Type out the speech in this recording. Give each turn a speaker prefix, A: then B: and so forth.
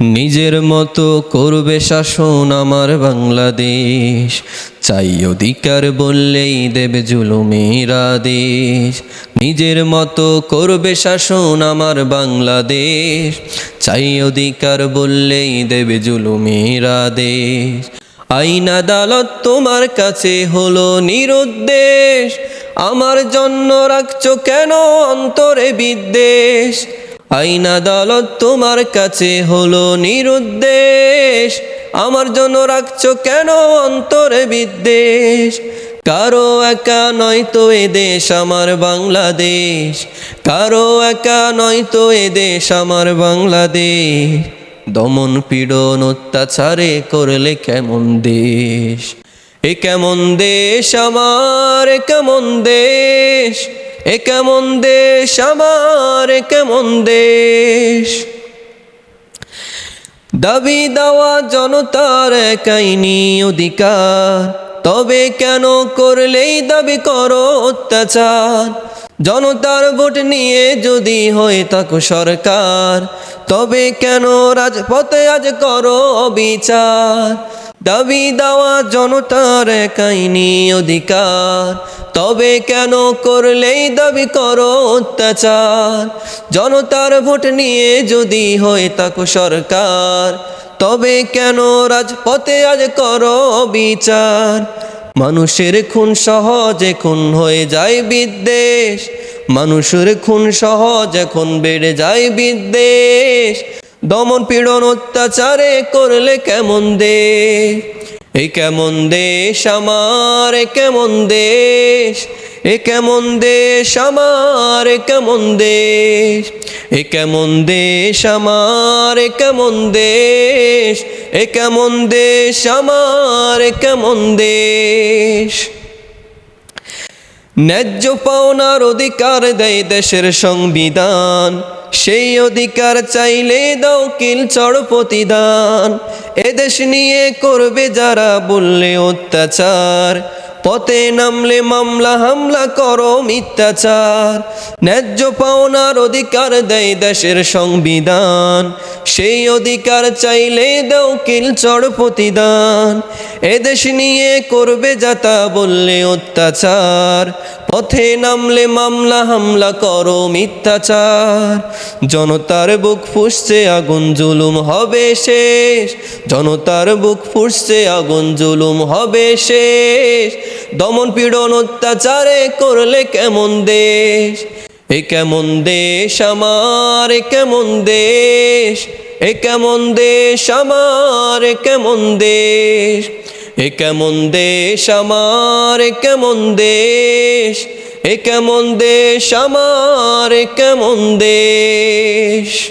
A: নিজের মতো করবে শাসন আমার বাংলাদেশ। চাই অধিকার বললেই দেবে জুলুমের আদেশ। নিজের মতো করবে শাসন আমার বাংলাদেশ। চাই অধিকার বললেই দেবে জুলুমের আদেশ। আইন আদালত তোমার কাছে হলো নিরুদ্দেশ। আমার জন্য রাখছো কেন অন্তরে বিদ্বেষ? আইন আদালত তোমার কাছে হলো নিরুদ্দেশ। আমার জন্য রাখছো কেন অন্তরে বিদ্বেষ? কারও একা নয় তো এ দেশ আমার বাংলাদেশ। কারও একা নয় তো এ দেশ আমার বাংলাদেশ। দমন পীড়ন অত্যাচারে করলে কেমন দেশ? এ কেমন দেশ আমার কেমন দেশ? এ কেমন দেশ আমার কেমন দেশ? দাবি দেওয়া জনতার একাইনি অধিকার তবে কেন করলেই দাবি করো অত্যাচার? জনতার ভোট নিয়ে যদি হয়ে থাকো সরকার, তবে কেন রাজপথে আজ করো অবিচার? দাবি দেওয়া জনতার একাইনি অধিকার। তবে কেন করলেই দাবি করো অত্যাচার? জনতার ভোট নিয়ে যদি হয়ে থাকো সরকার, তবে কেন রাজপথে আজ করো বিচার? মানুষের খুন সহজে খুন হয়ে যায় বিদ্বেষ। মানুষের খুন সহজ এখন বেড়ে যায় বিদ্বেষ। দমন পীড়ন অত্যাচারে করলে কেমন দেশ? এ কেমন দেশ আমার কেমন দেশ? এ কেমন দেশ আমার কেমন দেশ? এ কেমন দেশ আমার কেমন দেশ? এ কেমন দেশ আমার কেমন দেশ? ন্যায্য পাওনার অধিকার দেয় দেশের সংবিধান। সেই অধিকার চাইলে দাও কিল চড় প্রতিদান। এদেশ নিয়ে করবে যারা বললে অত্যাচার। পথে নামলে মামলা, হামলা করো মিথ্যাচার। ন্যায্য পাওনার অধিকার দেয় দেশের সংবিধান। সেই অধিকার চাইলে দাও কিল চড় প্রতিদান। এদেশ নিয়ে করবে যাতা বললে অত্যাচার। পথে নামলে মামলা, হামলা করো মিথ্যাচার। জনতার বুক ফুসছে, আগুন জুলুম হবে শেষ। জনতার বুক ফুসছে, আগুন জুলুম হবে শেষ। দমন পীড়ন অত্যাচারে করলে কেমন দেশ? এ কেমন দেশ আমার, এ কেমন দেশ? এ কেমন দেশ আমার, এ কেমন দেশ? এ কেমন দেশ আমার, এ কেমন দেশ? এ কেমন দেশ আমার, এ কেমন দেশ?